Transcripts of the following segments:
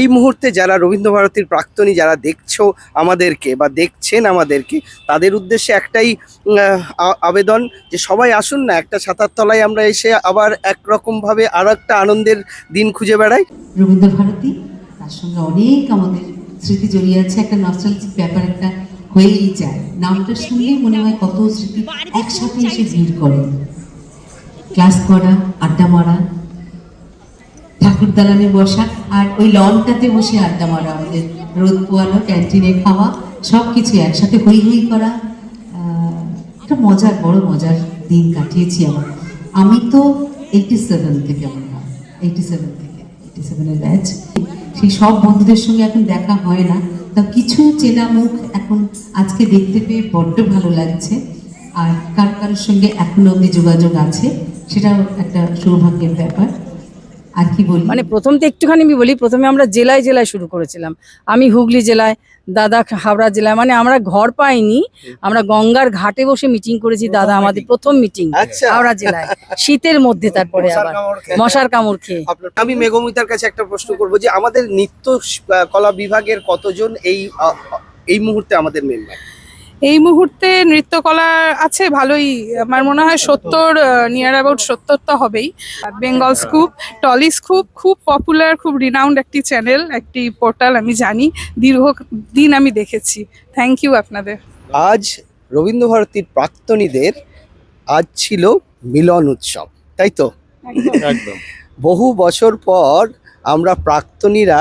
এই মুহূর্তে যারা রবীন্দ্রভারতীর প্রাক্তনী যারা দেখছ আমাদেরকে বা দেখছেন আমাদেরকে, তাদের উদ্দেশ্যে একটাই আবেদন যে সবাই আসুন না, একটা ছাতার তলায় আমরা এসে আবার একরকমভাবে আরও একটা আনন্দের দিন খুঁজে বেড়াই। রবীন্দ্রভারতী, তার সঙ্গে অনেক আমাদের স্মৃতি জড়িয়ে আছে, একটা নস্টালজিক ব্যাপার একটা হয়েই যায়। নামটা শুনলেই মনে হয় কত স্মৃতি একসাথে এসে ভিড় করে। ক্লাস করা, আড্ডা মারা ঠাকুর দালানে বসা, আর ওই লনটাতে বসে আড্ডা মারা আমাদের রোদ পোয়ানো ক্যান্টিনে খাওয়া সব কিছু একসাথে হই হই করা। একটা মজার, বড় মজার দিন কাটিয়েছি আমার। আমি তো এইটি সেভেন থেকে আমার এইটি সেভেন থেকে এইটি সেভেনের ব্যাচ সেই সব বন্ধুদের সঙ্গে এখন দেখা হয় না। তা কিছু চেনা মুখ এখন আজকে দেখতে পেয়ে বড্ড ভালো লাগছে। আর কার কারোর সঙ্গে এখনও অব্দি যোগাযোগ আছে, সেটাও একটা সৌভাগ্যের ব্যাপার। আর কি বলি মানে প্রথম তো একটুখানি আমি বলি প্রথমে আমরা জেলায় জেলায় শুরু করেছিলাম। আমি হুগলি জেলায় দাদা হাওড়া জেলায় মানে আমরা ঘর পাইনি। আমরা গঙ্গার ঘাটে বসে মিটিং করেছি দাদা আমাদের প্রথম মিটিং আচ্ছা। হাওড়া জেলায়। শীতের মধ্যে তারপরে আবার। মশার কামড় খেয়ে। আমি মেঘমিতার কাছে একটা প্রশ্ন করব যে আমাদের নৃত্য কলা বিভাগের কতজন এই এই মুহূর্তে আমাদের মেম্বার এই মুহূর্তে নৃত্যকলা আছে ভালোই। আমার মনে হয় সত্তর নিয়ার অ্যাবাউট সত্তর তো হবেই। বেঙ্গল স্কুপ টলি স্কুপ খুব পপুলার খুব রিনাউন্ড একটি চ্যানেল একটি পোর্টাল আমি জানি। দীর্ঘ দিন আমি দেখেছি। থ্যাংক ইউ আপনাদের। আজ রবীন্দ্রভারতীর প্রাক্তনীদের আজ ছিল মিলন উৎসব তাই তো? একদম। বহু বছর পর আমরা প্রাক্তনীরা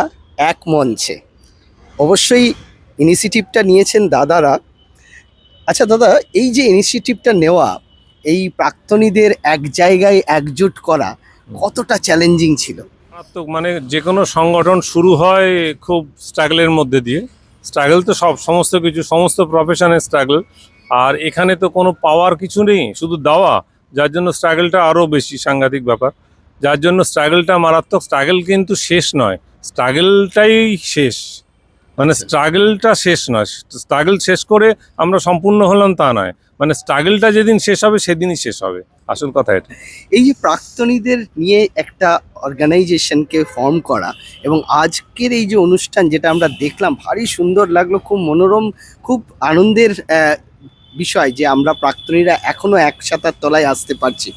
এক মঞ্চে। অবশ্যই ইনিশিয়েটিভটা নিয়েছেন দাদারা। আচ্ছা দাদা, এই যে ইনিশিয়েটিভটা নেওয়া, এই প্রাক্তনীদের এক জায়গায় একজোট করা, কতটা চ্যালেঞ্জিং ছিল? মারাত্মক মানে যে কোনো সংগঠন শুরু হয় খুব স্ট্রাগলের মধ্যে দিয়ে। স্ট্রাগল তো সব, সমস্ত কিছু, সমস্ত প্রফেশনের স্ট্রাগল আর এখানে তো কোনো পাওয়ার কিছু নেই, শুধু দেওয়া, যার জন্য স্ট্রাগলটা আরও বেশি সাংঘাতিক ব্যাপার। যার জন্য স্ট্রাগলটা মারাত্মক স্ট্রাগল কিন্তু শেষ নয় স্ট্রাগলটাই শেষ। মানে স্ট্রাগলটা শেষ নয়। স্ট্রাগল শেষ করে আমরা সম্পূর্ণ হলাম তা নয়। মানে স্ট্রাগলটা যেদিন শেষ হবে সেদিনই শেষ হবে। আসল কথা এটা। এই যে প্রাক্তনীদের নিয়ে একটা অর্গানাইজেশনকে ফর্ম করা এবং আজকের এই যে অনুষ্ঠান যেটা আমরা দেখলাম ভারী সুন্দর লাগল খুব মনোরম খুব আনন্দের বিষয় যে আমরা প্রাক্তনীরা এখনও একসাথার তলায় আসতে পারছি।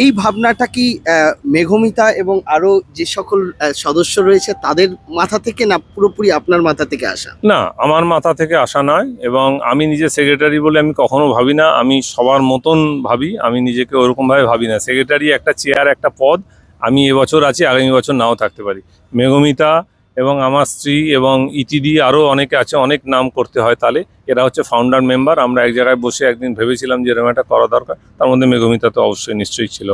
এই ভাবনাটা কি মেঘমিতা এবং আরও যে সকল সদস্য রয়েছে তাদের মাথা থেকে না পুরোপুরি আপনার মাথা থেকে আসা? না, আমার মাথা থেকে আসা নয় এবং আমি নিজে সেক্রেটারি বলে আমি কখনো ভাবি না। আমি সবার মতন ভাবি, আমি নিজেকে ওরকমভাবে ভাবি না। সেক্রেটারি একটা চেয়ার একটা পদ, আমি এবছর আছি, আগামী বছর নাও থাকতে পারি। মেঘমিতা এবং আমার স্ত্রী এবং ইটিডি আরও অনেকে আছে, অনেক নাম করতে হয় তাহলে এরা হচ্ছে ফাউন্ডার মেম্বার আমরা এক জায়গায় বসে একদিন ভেবেছিলাম যে এরকম একটা করা দরকার। তার মধ্যে মেঘমিতা তো অবশ্যই নিশ্চয়ই ছিল,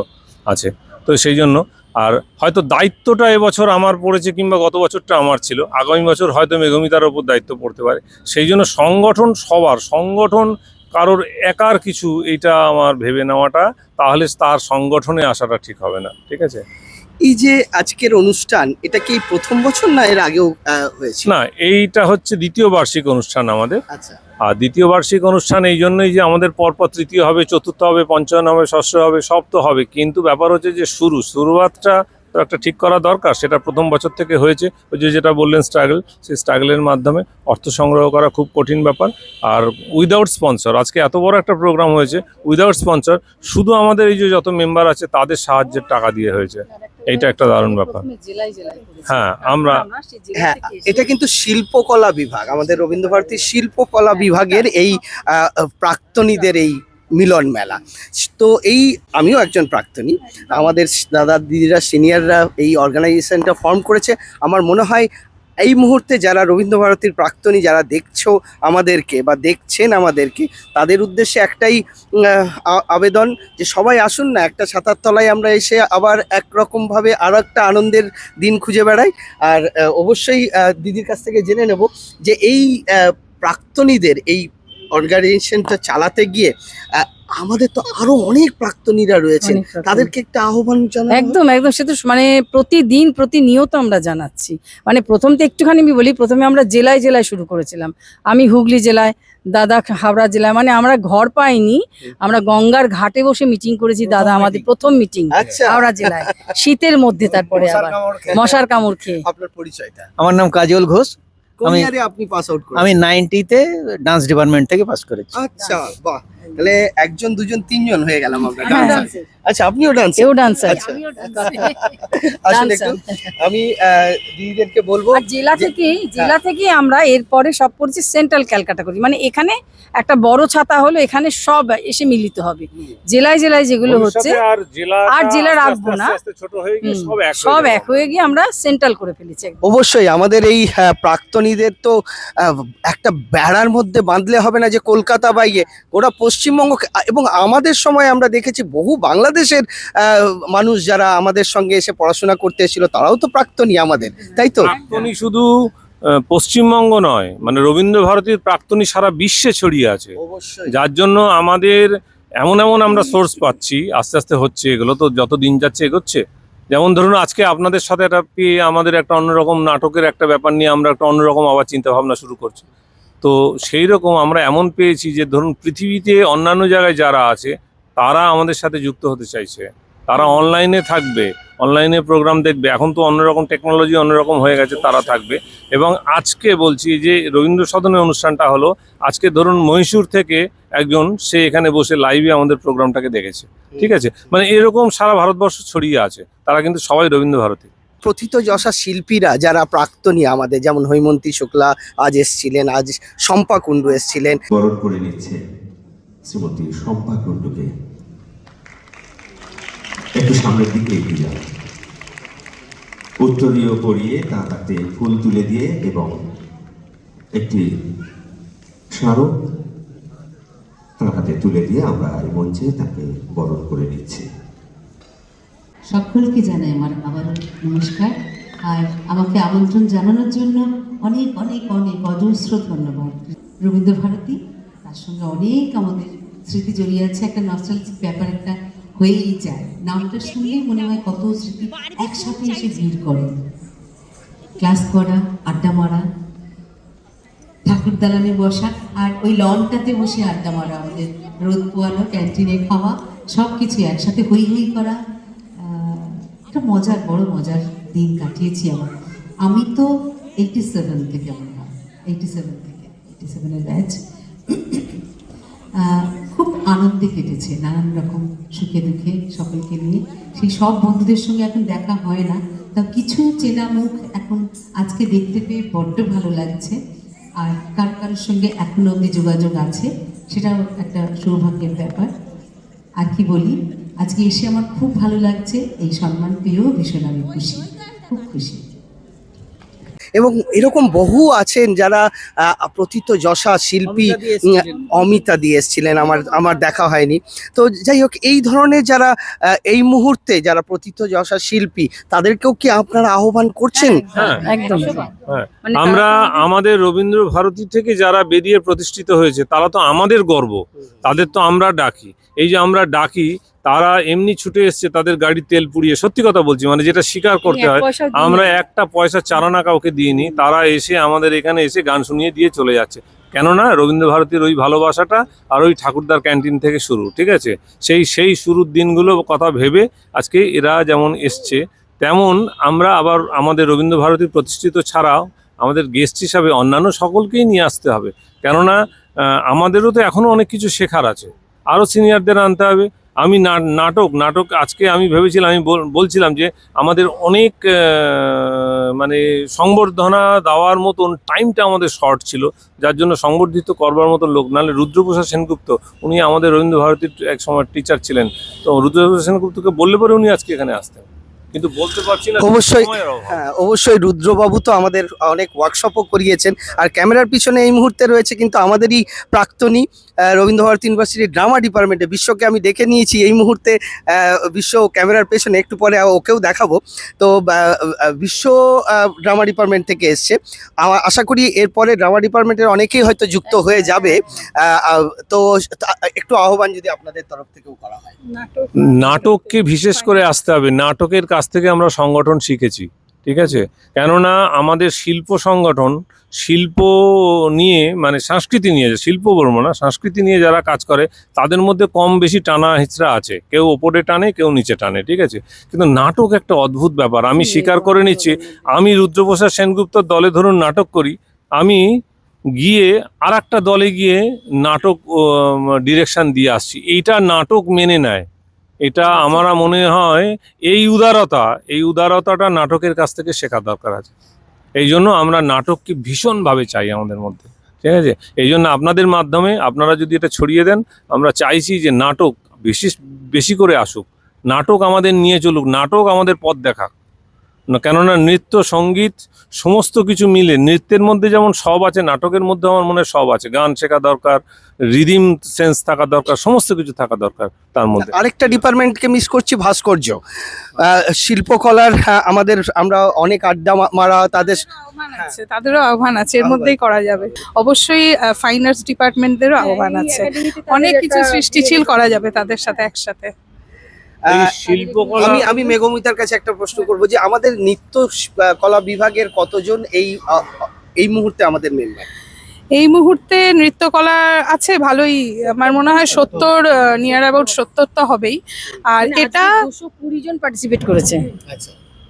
আছে। তো সেই জন্য আর হয়তো দায়িত্বটা এবছর আমার পড়েছে কিংবা গত বছরটা আমার ছিল। আগামী বছর হয়তো মেঘমিতার ওপর দায়িত্ব পড়তে পারে। সেই জন্য সংগঠন সবার, সংগঠন কারোর একার কিছু এইটা আমার ভেবে নেওয়াটা, তাহলে তার সংগঠনে আসাটা ঠিক হবে না। ঠিক আছে? এই যে আজকের অনুষ্ঠান এটা কি প্রথম বছর না এর আগেও হয়েছে না এইটা হচ্ছে দ্বিতীয় বার্ষিক অনুষ্ঠান আমাদের। আচ্ছা। আর দ্বিতীয় বার্ষিক অনুষ্ঠান এই জন্যই যে আমাদের পরপর তৃতীয় হবে চতুর্থ হবে পঞ্চম হবে ষষ্ঠ হবে সব তো হবে। কিন্তু ব্যাপার হচ্ছে যে শুরু শুরুয়াতটা তো একটা ঠিক করা দরকার সেটা প্রথম বছর থেকে হয়েছে। ওই যে যেটা বললেন স্ট্রাগল সেই স্ট্রাগলের মাধ্যমে অর্থ সংগ্রহ করা খুব কঠিন ব্যাপার। আর উইদাউট স্পন্সর আজকে এত বড় একটা প্রোগ্রাম হয়েছে উইদাউট স্পন্সর শুধু আমাদের এই যে যত মেম্বার আছে তাদের সাহায্যের টাকা দিয়ে হয়েছে। এইটা একটা দারুণ ব্যাপার। হ্যাঁ আমরা হ্যাঁ এটা কিন্তু শিল্পকলা বিভাগ আমাদের রবীন্দ্রভারতী শিল্পকলা বিভাগের এই প্রাক্তনীদের এই মিলন মেলা। তো এই আমিও একজন প্রাক্তনী। আমাদের দাদা দিদিরা সিনিয়ররা এই অর্গানাইজেশনটা ফর্ম করেছে। আমার মনে হয় এই মুহূর্তে যারা রবীন্দ্রভারতীর প্রাক্তনী যারা দেখছ আমাদেরকে বা দেখছেন আমাদেরকে, তাদের উদ্দেশ্যে একটাই আবেদন যে সবাই আসুন না, একটা ছাতার তলায় আমরা এসে আবার একরকমভাবে আরও একটা আনন্দের দিন খুঁজে বেড়াই। আর অবশ্যই দিদির কাছ থেকে জেনে নেব যে এই প্রাক্তনীদের এই অর্গানাইজেশনটা চালাতে গিয়ে আমাদের তো আরও অনেক প্রাক্তনীরা প্রাক্তনী। তাদেরকে একটা আহ্বান জানাব? একদম একদম। সে তো মানে প্রতিদিন প্রতিনিয়ত আমরা জানাচ্ছি। মানে প্রথম তো একটুখানি আমি বলি প্রথমে আমরা জেলায় জেলায় শুরু করেছিলাম। আমি হুগলি জেলায় দাদা হাওড়া জেলায় মানে আমরা ঘর পাইনি। আমরা গঙ্গার ঘাটে বসে মিটিং করেছি দাদা আমাদের প্রথম মিটিং আচ্ছা। হাওড়া জেলায়। শীতের মধ্যে তারপরে আবার। মশার কামড় খেয়ে। আপনার পরিচয়টা। আমার নাম কাজল ঘোষ। আমি- আপনি পাস আউট আমি নাইনটিতে ডান্স ডিপার্টমেন্ট থেকে পাস করেছি। আচ্ছা বাহ। তাহলে একজন দুজন তিনজন হয়ে গেলাম আমরা হ্যাঁ, আচ্ছা আপনিও ডান্স এও ডান্সার আচ্ছা। আসলে একটু। আমি দিদিদেরকে বলব জেলা থেকে জেলা থেকে আমরা এরপরে সব করছি সেন্ট্রাল ক্যালকাটা করি। মানে এখানে একটা বড় ছাতা হলো এখানে সব এসে মিলিত হবে। জেলায় জেলায় যেগুলো হচ্ছে আর জেলা আর রাখব না। ছোট হয়ে গিয়ে হুম, সব এক হয়ে সব যাবে। এক হয়ে গিয়ে আমরা সেন্ট্রাল করে ফেলেছি অবশ্যই আমাদের এই আহ, প্রাক্তনীদের তো একটা বেড়ার মধ্যে বাঁধলে হবে না যে কলকাতা বা ইয়ে ওরা পশ্চিমবঙ্গ এবং আমাদের সময় আমরা দেখেছি বহু বাংলাদেশের মানুষ যারা আমাদের সঙ্গে এসে পড়াশোনা করতে এসেছিল তারাও তো প্রাক্তনী আমাদের তাই তো? প্রাক্তনী শুধু পশ্চিমবঙ্গ নয় মানে রবীন্দ্র ভারতীর প্রাক্তনী সারা বিশ্বে ছড়িয়ে আছে। যার জন্য আমাদের এমন এমন আমরা সোর্স পাচ্ছি আস্তে আস্তে হচ্ছে এগুলো তো যত দিন যাচ্ছে এগোচ্ছে। যেমন ধরুন আজকে আপনাদের সাথে একটা পেয়ে আমাদের একটা অন্যরকম নাটকের একটা ব্যাপার নিয়ে আমরা একটা অন্যরকম আবার চিন্তা ভাবনা শুরু করছি। তো সেই রকম আমরা এমন পেয়েছি যে ধরুন পৃথিবীতে অন্যান্য জায়গায় যারা আছে, তারা আমাদের সাথে যুক্ত হতে চাইছে। তারা অনলাইনে থাকবে, অনলাইনে প্রোগ্রাম দেখবে। এখন তো অন্যরকম টেকনোলজি অন্যরকম হয়ে গেছে, তারা থাকবে। এবং আজকে বলছি যে রবীন্দ্র সদনের অনুষ্ঠানটা হলো, আজকে ধরুন মহীশূর থেকে একজন, সে এখানে বসে লাইভে আমাদের প্রোগ্রামটাকে দেখেছে। ঠিক আছে? মানে এরকম সারা ভারতবর্ষ ছড়িয়ে আছে। তারা কিন্তু সবাই রবীন্দ্র ভারতী প্রথিত যশা শিল্পীরা যারা প্রাক্তনী আমাদের, যেমন হৈমন্তী শুক্লা আজ এসছিলেন, আজ শম্পা কুণ্ডু এসছিলেন। বরণ করে নিচ্ছে শ্রীমতী শম্পা কুণ্ডুকে। একটু সামনের দিকে এগিয়ে যান উত্তরীয় পরিয়ে তার হাতে ফুল তুলে দিয়ে এবং একটি স্মারক তার হাতে তুলে দিয়ে আমরা এই মঞ্চে তাকে বরণ করে নিচ্ছি। সকলকে জানাই আমার আবারও নমস্কার। আর আমাকে আমন্ত্রণ জানানোর জন্য অনেক অনেক অনেক অজস্র ধন্যবাদ। রবীন্দ্র ভারতী, তার সঙ্গে অনেক আমাদের স্মৃতি জড়িয়ে আছে। একটা নস্টালজিক ব্যাপার একটা হয়েই যায়। নামটা শুনলেই মনে হয় কত স্মৃতি একসাথে এসে ভিড় করে। ক্লাস করা, আড্ডা মারা, ঠাকুর দালানে বসা, আর ওই লনটাতে বসে আড্ডা মারা, আমাদের রোদ পোয়ানো, ক্যান্টিনে খাওয়া সব কিছু একসাথে হই হই করা একটা মজার, বড় মজার দিন কাটিয়েছি আমার। আমি তো এইটি সেভেন থেকে হয় এইটি সেভেন থেকে এইটি সেভেনের ব্যাচ খুব আনন্দে কেটেছে, নানান রকম সুখে দুঃখে সকলকে নিয়ে। সেই সব বন্ধুদের সঙ্গে এখন দেখা হয় না। তা কিছু চেনা মুখ এখন আজকে দেখতে পেয়ে বড্ড ভালো লাগছে। আর কার কারোর সঙ্গে এখনও অব্দি যোগাযোগ আছে, সেটাও একটা সৌভাগ্যের ব্যাপার। আর কি বলি? আজকে এসে আমার খুব ভালো লাগছে এই সম্মান পেয়েও ভীষণ আমি খুশি খুব খুশি। এবং এরকম বহু আছেন যারা প্রথিত যশা শিল্পী অমিতা দিয়ে এসেছিলেন। আমার আমার দেখা হয়নি। তো যাই হোক এই ধরনের যারা আহ, এই মুহূর্তে যারা প্রথিত যশা শিল্পী তাদেরকেও কি আপনারা আহ্বান করছেন? হ্যাঁ। একদম। হ্যাঁ। মানে আমরা আমাদের রবীন্দ্র ভারতী থেকে যারা বেরিয়ে প্রতিষ্ঠিত হয়েছে তারা তো আমাদের গর্ব। তাদের তো আমরা ডাকি। এই যে আমরা ডাকি তারা এমনি ছুটে এসছে তাদের গাড়ি তেল পুড়িয়ে। সত্যি কথা বলছি মানে যেটা স্বীকার করতে হয় আমরা একটা পয়সা চারানা কাউকে দিইনি তারা এসে আমাদের এখানে এসে গান শুনিয়ে দিয়ে চলে যাচ্ছে। কেননা রবীন্দ্র ভারতীর ওই ভালোবাসাটা আর ওই ঠাকুরদার ক্যান্টিন থেকে শুরু ঠিক আছে? সেই সেই শুরুর দিনগুলো কথা ভেবে আজকে এরা যেমন এসছে তেমন আমরা আবার আমাদের রবীন্দ্র ভারতী প্রতিষ্ঠিত ছাড়াও আমাদের গেস্ট হিসাবে অন্যান্য সকলকেই নিয়ে আসতে হবে। কেননা আমাদেরও তো এখনও অনেক কিছু শেখার আছে। আরও সিনিয়রদের আনতে হবে। আমি নাটক নাটক আজকে আমি ভেবেছিলাম আমি বলছিলাম যে আমাদের অনেক মানে সংবর্ধনা দেওয়ার মতন টাইমটা আমাদের শর্ট ছিল যার জন্য সংবর্ধিত করবার মতন লোক। নাহলে রুদ্রপ্রসাদ সেনগুপ্ত উনি আমাদের রবীন্দ্র ভারতীর এক সময় টিচার ছিলেন। তো রুদ্রপ্রসাদ সেনগুপ্তকে বললে পরে উনি আজকে এখানে আসতেন। কিন্তু বলতে পারছি না অবশ্যই হ্যাঁ অবশ্যই রুদ্রবাবু তো আমাদের অনেক ওয়ার্কশপও করিয়েছেন। আর ক্যামেরার পিছনে এই মুহূর্তে রয়েছে কিন্তু আমাদেরই প্রাক্তনী আহ, রবীন্দ্র ভারতী ইউনিভার্সিটির ড্রামা ডিপার্টমেন্টে বিশ্বকে আমি দেখে নিয়েছি। এই মুহূর্তে বিশ্ব ক্যামেরার পেছনে একটু পরে ওকেও দেখাবো। তো বিশ্ব ড্রামা ডিপার্টমেন্ট থেকে এসছে। আশা করি এরপরে ড্রামা ডিপার্টমেন্টের অনেকেই হয়তো যুক্ত হয়ে যাবে। তো একটু আহ্বান যদি আপনাদের তরফ থেকেও করা হয়। নাটককে বিশেষ করে আসতে হবে। নাটকের কাছ থেকে আমরা সংগঠন শিখেছি। ঠিক আছে? কেননা আমাদের শিল্প সংগঠন শিল্প নিয়ে মানে সংস্কৃতি নিয়ে শিল্প বলব না সংস্কৃতি নিয়ে যারা কাজ করে তাদের মধ্যে কম বেশি টানা হিচড়া আছে। কেউ ওপরে টানে কেউ নিচে টানে ঠিক আছে? কিন্তু নাটক একটা অদ্ভুত ব্যাপার। আমি স্বীকার করে নিচ্ছি আমি রুদ্রপ্রসাদ সেনগুপ্তর দলে ধরুন নাটক করি আমি গিয়ে আর একটা দলে গিয়ে নাটক ডিরেকশন দিয়ে আসছি। এইটা নাটক মেনে নেয়। এটা আমার মনে হয় এই উদারতা এই উদারতাটা নাটকের কাছ থেকে শেখা দরকার আছে। এই জন্য আমরা নাটককে ভীষণভাবে চাই আমাদের মধ্যে ঠিক আছে? এই জন্য আপনাদের মাধ্যমে আপনারা যদি এটা ছড়িয়ে দেন আমরা চাইছি যে নাটক বেশি বেশি করে আসুক। নাটক আমাদের নিয়ে চলুক নাটক আমাদের পথ দেখাক। কেননা নৃত্য সংগীত সমস্ত কিছু মিলে নৃত্যের মধ্যে যেমন সব আছে নাটকের মধ্যে আমার মনে হয় সব আছে। গান শেখা দরকার রিদিম সেন্স থাকা দরকার সমস্ত কিছু থাকা দরকার তার মধ্যে। আরেকটা ডিপার্টমেন্টকে মিস করছি ভাস্কর্য। শিল্পকলার হ্যাঁ, আমাদের আমরা অনেক আড্ডা মারা তাদের আহ্বান আছে তাদেরও আহ্বান আছে এর মধ্যেই করা যাবে। অবশ্যই ফাইন আর্টস ডিপার্টমেন্টদেরও আহ্বান আছে। অনেক কিছু সৃষ্টিশীল করা যাবে তাদের সাথে একসাথে। শিল্পকলা আমি আমি মেঘমিতার কাছে একটা প্রশ্ন করব যে আমাদের নিত্য কলা বিভাগের কতজন এই এই মুহূর্তে আমাদের মেম্বার এই মুহূর্তে নৃত্যকলা আছে ভালোই আমার মনে হয় সত্তর নিয়ার অ্যাবাউট সত্তর তো হবেই। আর এটা দুশো কুড়ি জন পার্টিসিপেট করেছে।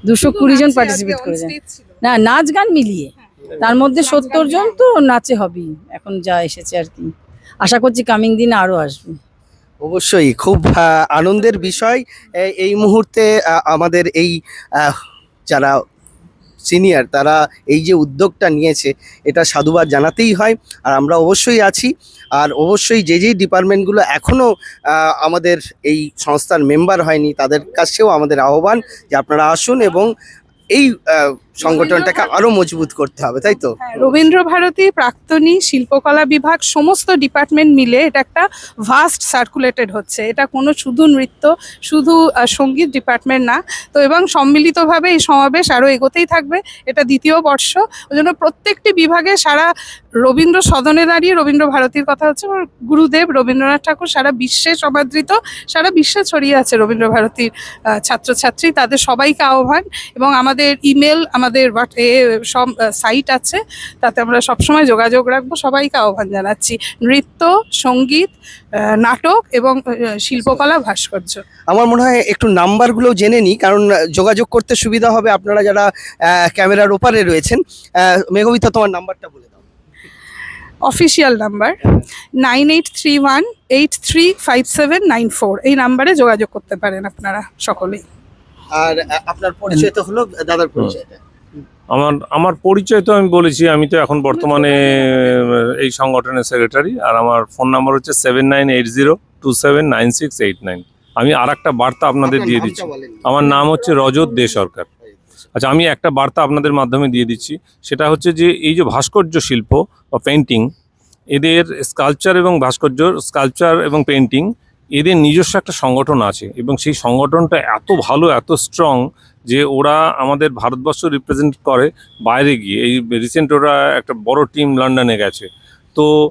দুশো কুড়ি জন পার্টিসিপেট করেছে। না নাচ গান মিলিয়ে। তার মধ্যে সত্তর জন তো নাচে হবেই। এখন যা এসেছে আর কি। আশা করছি কামিং দিনে আরও আসবে। অবশ্যই খুব আনন্দের বিষয়। এই মুহূর্তে আমাদের এই যারা সিনিয়র তারা এই যে উদ্যোগটা নিয়েছে, এটা সাধুবাদ জানাতেই হয়। আর আমরা অবশ্যই আছি। আর অবশ্যই যে যেই ডিপার্টমেন্টগুলো এখনও আমাদের এই সংস্থার মেম্বার হয়নি, তাদের কাছেও আমাদের আহ্বান যে আপনারা আসুন এবং এই সংগঠনটাকে আরও মজবুত করতে হবে তাই তো? হ্যাঁ, রবীন্দ্র ভারতী প্রাক্তনী শিল্পকলা বিভাগ সমস্ত ডিপার্টমেন্ট মিলে এটা একটা ভাস্ট সার্কুলেটেড হচ্ছে। এটা কোনো শুধু নৃত্য শুধু সংগীত ডিপার্টমেন্ট না। তো এবং সম্মিলিতভাবে এই সমাবেশ আরও এগোতেই থাকবে। এটা দ্বিতীয় বর্ষ। ওই জন্য প্রত্যেকটি বিভাগে সারা রবীন্দ্র সদনে দাঁড়িয়ে রবীন্দ্র ভারতীর কথা হচ্ছে গুরুদেব রবীন্দ্রনাথ ঠাকুর সারা বিশ্বে সমাদৃত সারা বিশ্বে ছড়িয়ে আছে রবীন্দ্র ভারতীর ছাত্রছাত্রী। তাদের সবাইকে আহ্বান এবং আমাদের ইমেল আমাদের এ সব সাইট আছে তাতে আমরা সবসময় যোগাযোগ রাখব সবাইকে আহ্বান জানাচ্ছি। নৃত্য সংগীত নাটক এবং শিল্পকলা ভাস্কর্য। আমার মনে হয় একটু নাম্বারগুলো জেনে নিই কারণ যোগাযোগ করতে সুবিধা হবে আপনারা যারা ক্যামেরার ওপারে রয়েছেন। আহ, মেঘমিতা তোমার নাম্বারটা বলে দাও। Official number nine eight three one eight three five seven nine four এই নাম্বারে যোগাযোগ করতে পারেন আপনারা সকলেই। আর আপনার পরিচয় তো হলো দাদার পরিচয়টা। আমার আমার পরিচয় তো আমি বলেছি আমি তো এখন বর্তমানে এই সংগঠনের সেক্রেটারি আর আমার ফোন নাম্বার হচ্ছে seven nine eight zero two seven nine six eight nine আমি আর একটা বার্তা আপনাদের দিয়ে দিচ্ছি। আমার নাম হচ্ছে রজত দে সরকার। আচ্ছা আমি একটা বার্তা আপনাদের মাধ্যমে দিয়ে দিচ্ছি। সেটা হচ্ছে যে এই যে ভাস্কর্য শিল্প বা পেন্টিং এদের স্কাল্পচার এবং ভাস্কর্য স্কাল্পচার এবং পেন্টিং এদের নিজস্ব একটা সংগঠন আছে এবং সেই সংগঠনটা এত ভালো এত স্ট্রং যে ওরা আমাদের ভারতবর্ষ রিপ্রেজেন্ট করে বাইরে গিয়ে। এই রিসেন্ট ওরা একটা বড় টিম লন্ডনে গেছে। তো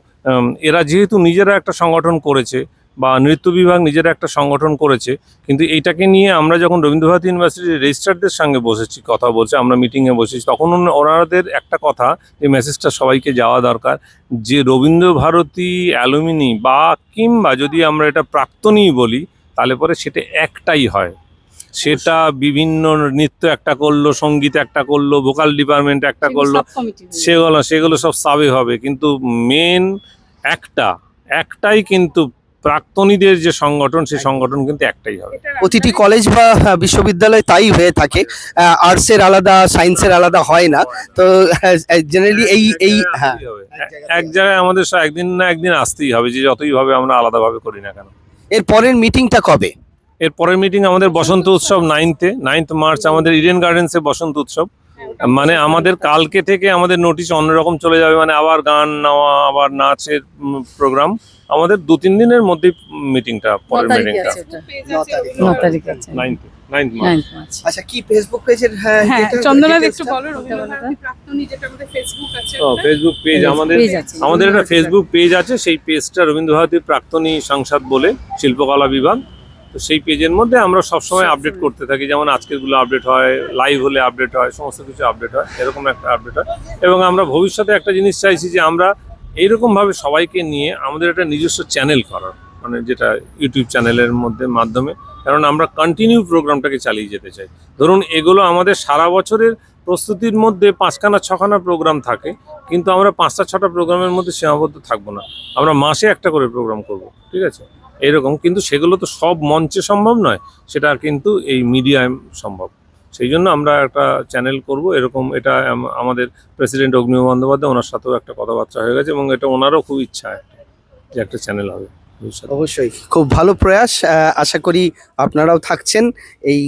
এরা যেহেতু নিজেরা একটা সংগঠন করেছে বা নৃত্য বিভাগ নিজেরা একটা সংগঠন করেছে, কিন্তু এইটাকে নিয়ে আমরা যখন রবীন্দ্রভারতী ইউনিভার্সিটির রেজিস্ট্রারদের সঙ্গে বসেছি, কথা বলছে, আমরা মিটিংয়ে বসেছি, তখন ওন- ওনাদের একটা কথা যে মেসেজটা সবাইকে যাওয়া দরকার যে রবীন্দ্রভারতী অ্যালুমিনি বা কিংবা যদি আমরা এটা প্রাক্তনই বলি, তাহলে পরে সেটা একটাই হয়। সেটা বিভিন্ন নৃত্য একটা করল সংগীত একটা করল ভোকাল ডিপার্টমেন্ট একটা করল সেগুলো সেগুলো সব সাবে হবে। কিন্তু মেন একটা একটাই কিন্তু প্রাক্তনীদের যে সংগঠন সেই সংগঠন কিন্তু একটাই হবে। প্রতিটি কলেজ বা বিশ্ববিদ্যালয় তাই হয়ে থাকে। আর্টসের আলাদা সায়েন্সের আলাদা হয় না। তো জেনারেলি এই এই হ্যাঁ। এক জায়গায় আমাদের সব একদিন না একদিন আসতেই হবে যে যতই ভাবে আমরা আলাদাভাবে করি না কেন। এর পরের মিটিংটা কবে? এর পরের মিটিং আমাদের বসন্ত উৎসব নাইনথে নাইন্থ মার্চ আমাদের ইডেন গার্ডেন্সে বসন্ত উৎসব। মানে আমাদের কালকে থেকে আমাদের নোটিশ অন্যরকম চলে যাবে মানে আবার গান নেওয়া আবার নাচের প্রোগ্রাম আমাদের দু তিন দিনের মধ্যেই মিটিংটা পরের মিটিংটা আচ্ছা কি ফেসবুক পেজের হ্যাঁ হ্যাঁ চন্দনা একটু বলো ফেসবুক পেজ আমাদের আমাদের একটা ফেসবুক পেজ আছে সেই পেজটা রবীন্দ্র ভারতীর প্রাক্তনী সংসদ বলে শিল্পকলা বিভাগ। তো সেই পেজের মধ্যে আমরা সবসময় আপডেট করতে থাকি। যেমন আজকেরগুলো আপডেট হয় লাইভ হলে আপডেট হয় সমস্ত কিছু আপডেট হয় এরকম একটা আপডেট হয়। এবং আমরা ভবিষ্যতে একটা জিনিস চাইছি যে আমরা এইরকমভাবে সবাইকে নিয়ে আমাদের একটা নিজস্ব চ্যানেল করার মানে যেটা ইউটিউব চ্যানেলের মধ্যে মাধ্যমে। কারণ আমরা কন্টিনিউ প্রোগ্রামটাকে চালিয়ে যেতে চাই। ধরুন এগুলো আমাদের সারা বছরের প্রস্তুতির মধ্যে পাঁচখানা ছখানা প্রোগ্রাম থাকে কিন্তু আমরা পাঁচটা ছটা প্রোগ্রামের মধ্যে সীমাবদ্ধ থাকব না। আমরা মাসে একটা করে প্রোগ্রাম করব ঠিক আছে? এরকম, কিন্তু সেগুলো তো সব মঞ্চে সম্ভব নয়, সেটা কিন্তু এই মিডিয়ায় সম্ভব। সেই জন্য আমরা একটা চ্যানেল করব, এরকম এটা আমাদের প্রেসিডেন্ট অগ্নি বন্দ্যোপাধ্যায়, ওনার সাথেও একটা কথাবার্তা হয়ে গেছে এবং এটা ওনারও খুব ইচ্ছা যে একটা চ্যানেল হবে অবশ্যই, খুব ভালো প্রয়াস আশা করি আপনারাও থাকছেন এই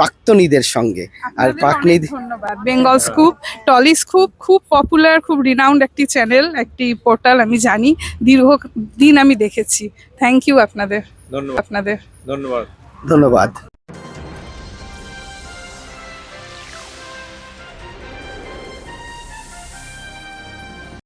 প্রাক্তনীদের সঙ্গে। আর প্রাক্তনী ধন্যবাদ। বেঙ্গল স্কুপ টলি স্কুপ খুব পপুলার খুব রিনাউন্ড একটি চ্যানেল একটি পোর্টাল আমি জানি। দীর্ঘ দিন আমি দেখেছি। থ্যাংক ইউ আপনাদের। ধন্যবাদ। আপনাদের। ধন্যবাদ। ধন্যবাদ।